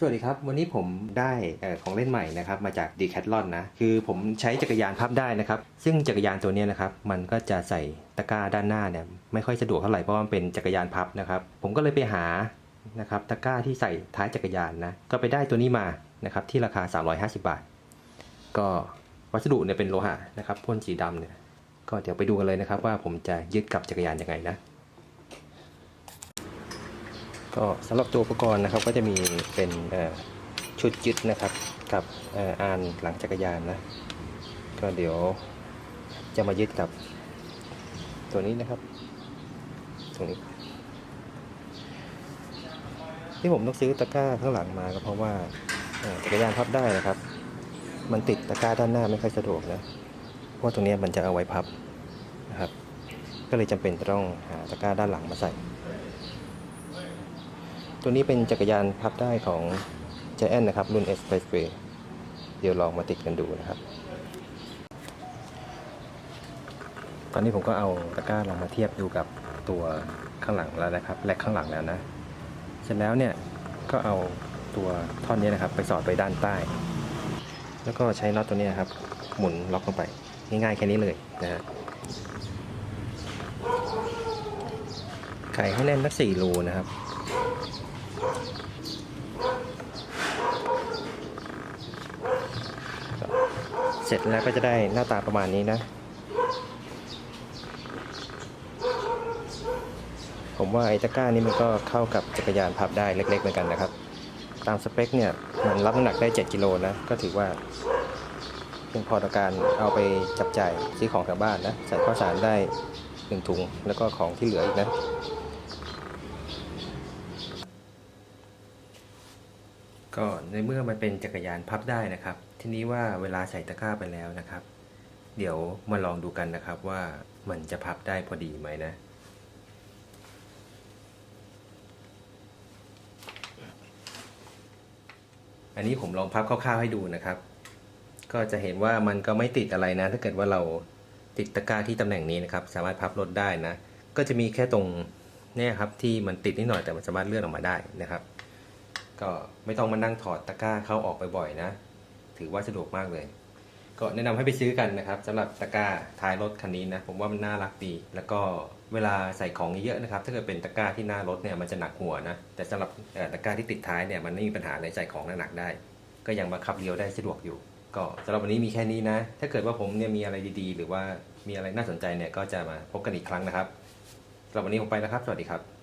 สวัสดีครับ วันนี้ผมได้ของเล่นใหม่นะครับมาจากดีแคทลอนนะ คือผมใช้จักรยานพับได้นะครับ ซึ่งจักรยานตัวนี้นะครับ มันก็จะใส่ตะกร้าด้านหน้าเนี่ยไม่ค่อยสะดวกเท่าไหร่เพราะว่ามันเป็นจักรยานพับนะครับ ผมก็เลยไปหานะครับตะกร้าที่ใส่ท้ายจักรยานนะ ก็ไปได้ตัวนี้มานะครับที่ราคา 350 บาท ก็วัสดุเนี่ยเป็นโลหะนะครับพ่นสีดำเนี่ยก็เดี๋ยวไปดูกันเลยนะครับว่าผมจะยึดกับจักรยานยังไงนะ ก็สำหรับตัวอุปกรณ์นะครับก็จะมีเป็นชุดยึดนะครับกับอ่านหลังจักรยานนะก็เดี๋ยวจะมายึดกับตัวนี้นะครับ ตรงนี้ ที่ผมต้องซื้อตะกร้าข้างหลังมาก็เพราะว่าจักรยานพับได้นะครับ มันติดตะกร้าด้านหน้าไม่ค่อยสะดวกนะเพราะตรงนี้มันจะเอาไว้พับนะครับ ก็เลยจำเป็นต้องหาตะกร้าด้านหลังมาใส่ ตัวนี้เป็นจักรยานพับได้ของ g i a n นะครับ รุ่น Expressway เดี๋ยวลองมาติดกันดูนะครับ ตอนนี้ผมก็เอาตะกร้าลองมาเทียบดูกับตัวข้างหลังแล้วนะครับและข้างหลังแล้วนะ เสร็จแล้วเนี่ยก็เอาตัวท่อนนี้นะครับ ไปสอดไปด้านใต้ แล้วก็ใช้น็อตตัวนี้นะครับ หมุนล็อกลงไป ง่ายๆแค่นี้เลยนะฮะไขให้แน่นสักสี่รูนะครับ เสร็จแล้วก็จะได้หน้าตาประมาณนี้นะ ผมว่าไอ้ตะกร้านี้มันก็เข้ากับจักรยานพับได้เล็ก ๆ เหมือนกันนะครับ ตามสเปคเนี่ยมันรับน้ำหนักได้ 7กิโลนะ ก็ถือว่าเพียงพอต่อการเอาไปจับจ่ายซื้อของแถวบ้านนะ ใส่ข้าวสารได้หนึ่งถุง แล้วก็ของที่เหลืออีกนะ ก็ในเมื่อมันเป็นจักรยานพับได้นะครับ ทีนี้ว่าเวลาใส่ตะกร้าไปแล้วนะครับ เดี๋ยวมาลองดูกันนะครับว่ามันจะพับได้พอดีไหมนะอันนี้ผมลองพับคร่าวๆให้ดูนะครับ ก็จะเห็นว่ามันก็ไม่ติดอะไรนะ ถ้าเกิดว่าเราติดตะกร้าที่ตำแหน่งนี้นะครับ สามารถพับลดได้นะ ก็จะมีแค่ตรงเนี่ยครับที่มันติดนิดหน่อยแต่มันสามารถเลื่อนออกมาได้นะครับ ก็ไม่ต้องมานั่งถอดตะกร้าเข้าออกบ่อยๆนะ ถือว่าสะดวกมากเลย ก็แนะนำให้ไปซื้อกันนะครับสำหรับตะกร้าท้ายรถคันนี้นะ ผมว่ามันน่ารักดี แล้วก็เวลาใส่ของเยอะนะครับ ถ้าเกิดเป็นตะกร้าที่หน้ารถเนี่ยมันจะหนักหัวนะ แต่สำหรับตะกร้าที่ติดท้ายเนี่ยมันไม่มีปัญหาเลยใส่ของหนักๆได้ ก็ยังบังคับเลี้ยวได้สะดวกอยู่ ก็สำหรับวันนี้มีแค่นี้นะ ถ้าเกิดว่าผมเนี่ยมีอะไรดีๆ หรือว่ามีอะไรน่าสนใจเนี่ยก็จะมาพบกันอีกครั้งนะครับสำหรับวันนี้ผมไปแล้วครับ สวัสดีครับ